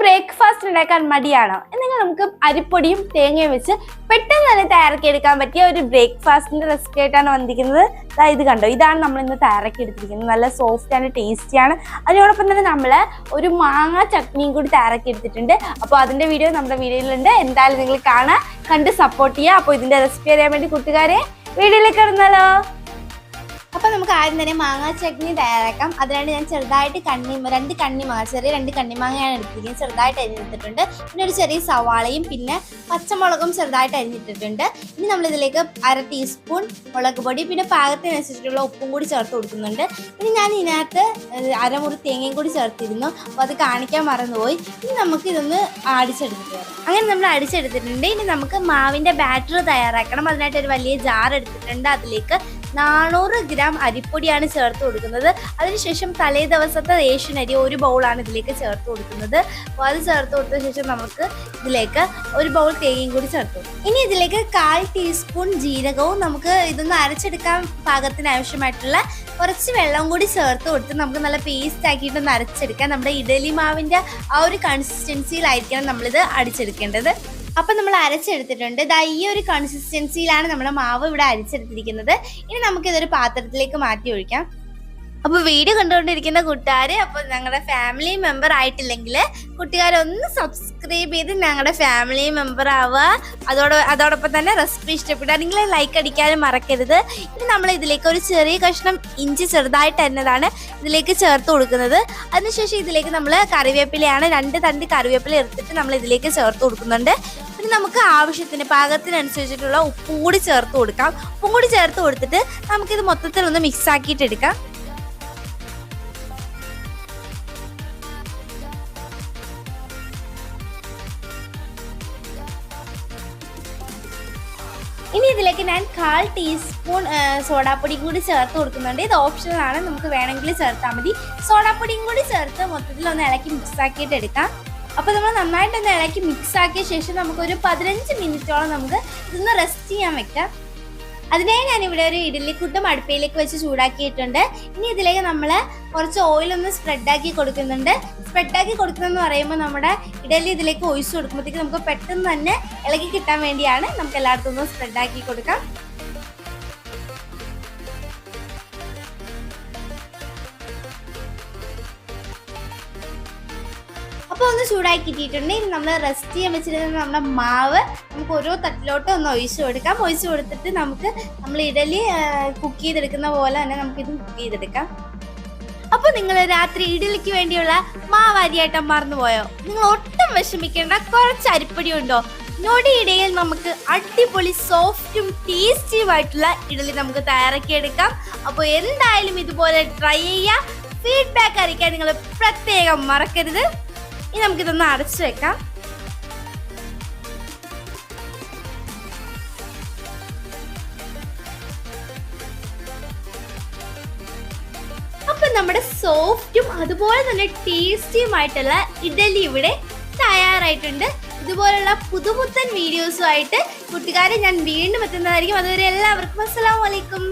Breakfast ഉണ്ടാക്കാൻ മടിയാണോ? എന്നെങ്കിൽ നമുക്ക് അരിപ്പൊടിയും തേങ്ങയും വെച്ച് പെട്ടെന്ന് തന്നെ തയ്യാറാക്കി എടുക്കാൻ പറ്റിയ ഒരു ബ്രേക്ക്ഫാസ്റ്റിന്റെ റെസിപ്പി ആയിട്ടാണ് വന്നിരിക്കുന്നത്. ഇത് കണ്ടോ? ഇതാണ് നമ്മൾ ഇന്ന് തയ്യാറാക്കി എടുത്തിരിക്കുന്നത് നല്ല സോഫ്റ്റ് ആണ് ടേസ്റ്റി ആണ്. അതിനോടൊപ്പം തന്നെ നമ്മൾ ഒരു മാങ്ങ ചട്നിയും കൂടി തയ്യാറാക്കി എടുത്തിട്ടുണ്ട് അപ്പോൾ അതിന്റെ വീഡിയോ നമ്മുടെ വീഡിയോയിലുണ്ട്. എന്തായാലും നിങ്ങൾ കാണാൻ കണ്ട് സപ്പോർട്ട് ചെയ്യുക. അപ്പോൾ ഇതിന്റെ റെസിപ്പി അറിയാൻ വേണ്ടി കൂട്ടുകാരെ വീഡിയോയിലേക്ക് നമുക്ക് ആദ്യം തന്നെ മാങ്ങ ചട്നി തയ്യാറാക്കാം. അതിനാണ് ഞാൻ ചെറുതായിട്ട് കണ്ണി രണ്ട് കണ്ണിമാങ്ങ ചെറിയ രണ്ട് കണ്ണിമാങ്ങയാണ് എടുത്തിരിക്കുന്നത്. ചെറുതായിട്ട് അരിഞ്ഞിട്ടിട്ടുണ്ട് പിന്നെ ഒരു ചെറിയ സവാളയും പിന്നെ പച്ചമുളകും ചെറുതായിട്ട് അരിഞ്ഞിട്ടിട്ടുണ്ട്. ഇനി നമ്മളിതിലേക്ക് അര ടീസ്പൂൺ മുളക് പൊടി പിന്നെ പാകത്തിനനുസരിച്ചിട്ടുള്ള ഉപ്പും കൂടി ചേർത്ത് കൊടുക്കുന്നുണ്ട്. ഇനി ഞാൻ ഇതിനകത്ത് അരമുറി തേങ്ങയും കൂടി ചേർത്തിരുന്നു. അപ്പോൾ അത് കാണിക്കാൻ മറന്നുപോയി. ഇനി നമുക്ക് ഇതൊന്ന് അടിച്ചെടുത്തിട്ട് വരാം. അങ്ങനെ നമ്മൾ അടിച്ചെടുത്തിട്ടുണ്ട്. ഇനി നമുക്ക് മാവിന്റെ ബാറ്റർ തയ്യാറാക്കണം. അതിനായിട്ട് ഒരു വലിയ ജാർ എടുത്തിട്ടുണ്ട്. അതിലേക്ക് നാനൂറ് ഗ്രാം അരിപ്പൊടിയാണ് ചേർത്ത് കൊടുക്കുന്നത്. അതിനുശേഷം തലേ ദിവസത്തെ റേഷൻ അരി ഒരു ബൗളാണ് ഇതിലേക്ക് ചേർത്ത് കൊടുക്കുന്നത്. അപ്പോൾ അത് ചേർത്ത് കൊടുത്ത ശേഷം നമുക്ക് ഇതിലേക്ക് ഒരു ബൗൾ തേങ്ങയും കൂടി ചേർത്ത് കൊടുക്കും. ഇനി ഇതിലേക്ക് കാൽ ടീസ്പൂൺ ജീരകവും നമുക്ക് ഇതൊന്ന് അരച്ചെടുക്കാൻ പാകത്തിന് ആവശ്യമായിട്ടുള്ള കുറച്ച് വെള്ളം കൂടി ചേർത്ത് കൊടുത്ത് നമുക്ക് നല്ല പേസ്റ്റ് ആക്കിയിട്ട് അരച്ചെടുക്കാം. നമ്മുടെ ഇഡലി മാവിന്റെ ആ ഒരു കൺസിസ്റ്റൻസിയിലായിരിക്കണം നമ്മളിത് അടിച്ചെടുക്കേണ്ടത്. അപ്പം നമ്മൾ അരച്ചെടുത്തിട്ടുണ്ട്. ദാ ഈ ഒരു കൺസിസ്റ്റൻസിയിലാണ് നമ്മുടെ മാവ് ഇവിടെ അരച്ചെടുത്തിരിക്കുന്നത്. ഇനി നമുക്കിതൊരു പാത്രത്തിലേക്ക് മാറ്റി ഒഴിക്കാം. അപ്പൊ വീഡിയോ കണ്ടുകൊണ്ടിരിക്കുന്ന കൂട്ടുകാര് അപ്പൊ ഞങ്ങളുടെ ഫാമിലി മെമ്പർ ആയിട്ടില്ലെങ്കിൽ കുട്ടികാരൊന്ന് സബ്സ്ക്രൈബ് ചെയ്ത് ഞങ്ങളുടെ ഫാമിലി മെമ്പർ ആവുക. അതോട് അതോടൊപ്പം തന്നെ റെസിപ്പി ഇഷ്ടപ്പെടുകയാണെങ്കിൽ ലൈക്ക് അടിക്കാനും മറക്കരുത്. ഇനി നമ്മൾ ഇതിലേക്ക് ഒരു ചെറിയ കഷ്ണം ഇഞ്ചി ചെറുതായിട്ട് തന്നതാണ് ഇതിലേക്ക് ചേർത്ത് കൊടുക്കുന്നത്. അതിനുശേഷം ഇതിലേക്ക് നമ്മൾ കറിവേപ്പിലയാണ് രണ്ട് തണ്ട് കറിവേപ്പില എടുത്തിട്ട് നമ്മൾ ഇതിലേക്ക് ചേർത്ത് കൊടുക്കുന്നുണ്ട്. പിന്നെ നമുക്ക് ആവശ്യത്തിന് പാകത്തിനനുസരിച്ചിട്ടുള്ള ഉപ്പും കൂടി ചേർത്ത് കൊടുക്കാം. ഉപ്പും കൂടി ചേർത്ത് കൊടുത്തിട്ട് നമുക്കിത് മൊത്തത്തിൽ ഒന്ന് മിക്സ് ആക്കിയിട്ട് എടുക്കാം. ഇനി ഇതിലേക്ക് ഞാൻ കാൽ ടീസ്പൂൺ സോഡാപ്പൊടിയും കൂടി ചേർത്ത് കൊടുക്കുന്നുണ്ട്. ഇത് ഓപ്ഷണൽ ആണ്. നമുക്ക് വേണമെങ്കിൽ ചേർത്താൽ മതി. സോഡാപ്പൊടിയും കൂടി ചേർത്ത് മൊത്തത്തിൽ ഒന്ന് ഇളക്കി മിക്സ് ആക്കിയിട്ട് എടുക്കാം. അപ്പോൾ നമ്മൾ നന്നായിട്ടൊന്ന് ഇളക്കി മിക്സ് ആക്കിയ ശേഷം നമുക്കൊരു പതിനഞ്ച് മിനിറ്റോളം നമുക്ക് ഇതൊന്ന് റെസ്റ്റ് ചെയ്യാൻ വെക്കാം. അതിനായി ഞാൻ ഇവിടെ ഒരു ഇഡലിക്കുട്ടും അടുപ്പയിലേക്ക് വെച്ച് ചൂടാക്കിയിട്ടുണ്ട്. ഇനി ഇതിലേക്ക് നമ്മൾ കുറച്ച് ഓയിൽ ഒന്ന് സ്പ്രെഡാക്കി കൊടുക്കുന്നുണ്ട്. സ്പ്രെഡാക്കി കൊടുക്കുന്നതെന്ന് പറയുമ്പോൾ നമ്മുടെ ഇഡലി ഇതിലേക്ക് ഒഴിച്ചു കൊടുക്കുമ്പോഴത്തേക്ക് നമുക്ക് പെട്ടെന്ന് തന്നെ ഇളകി കിട്ടാൻ വേണ്ടിയാണ്. നമുക്ക് എല്ലായിടത്തും ഒന്ന് സ്പ്രെഡാക്കി കൊടുക്കാം. അപ്പോൾ ഒന്ന് ചൂടാക്കി കിട്ടിയിട്ടുണ്ട്. ഇനി നമ്മൾ റെസ്റ്റ് ചെയ്യാൻ വെച്ചിരുന്ന നമ്മുടെ മാവ് നമുക്ക് ഓരോ തട്ടിലോട്ട് ഒന്ന് ഒഴിച്ചു കൊടുക്കാം. ഒഴിച്ചു കൊടുത്തിട്ട് നമുക്ക് നമ്മൾ ഇഡലി കുക്ക് ചെയ്തെടുക്കുന്ന പോലെ തന്നെ നമുക്കിത് കുക്ക് ചെയ്തെടുക്കാം. അപ്പൊ നിങ്ങൾ രാത്രി ഇഡലിക്ക് വേണ്ടിയുള്ള മാവ് അരിയായിട്ട് മറന്നുപോയോ? നിങ്ങൾ ഒട്ടും വിഷമിക്കേണ്ട കുറച്ച് അരിപ്പൊടി ഉണ്ടോ? ഞൊടിയിടയിൽ നമുക്ക് അടിപൊളി സോഫ്റ്റും ടേസ്റ്റിയുമായിട്ടുള്ള ഇഡലി നമുക്ക് തയ്യാറാക്കി എടുക്കാം. അപ്പോൾ എന്തായാലും ഇതുപോലെ ട്രൈ ചെയ്യാം. ഫീഡ്ബാക്ക് അറിയിക്കാൻ നിങ്ങൾ പ്രത്യേകം മറക്കരുത്. ഇനി നമുക്കിതൊന്ന് അടച്ചു വെക്കാം. അപ്പൊ നമ്മുടെ സോഫ്റ്റും അതുപോലെ തന്നെ ടേസ്റ്റിയുമായിട്ടുള്ള ഇഡലി ഇവിടെ തയ്യാറായിട്ടുണ്ട്. ഇതുപോലുള്ള പുതുപുത്തൻ വീഡിയോസുമായിട്ട് കുട്ടിക്കാരെ ഞാൻ വീണ്ടും എത്തുന്നതായിരിക്കും. അതുവരെ എല്ലാവർക്കും അസ്സലാമു അലൈക്കും.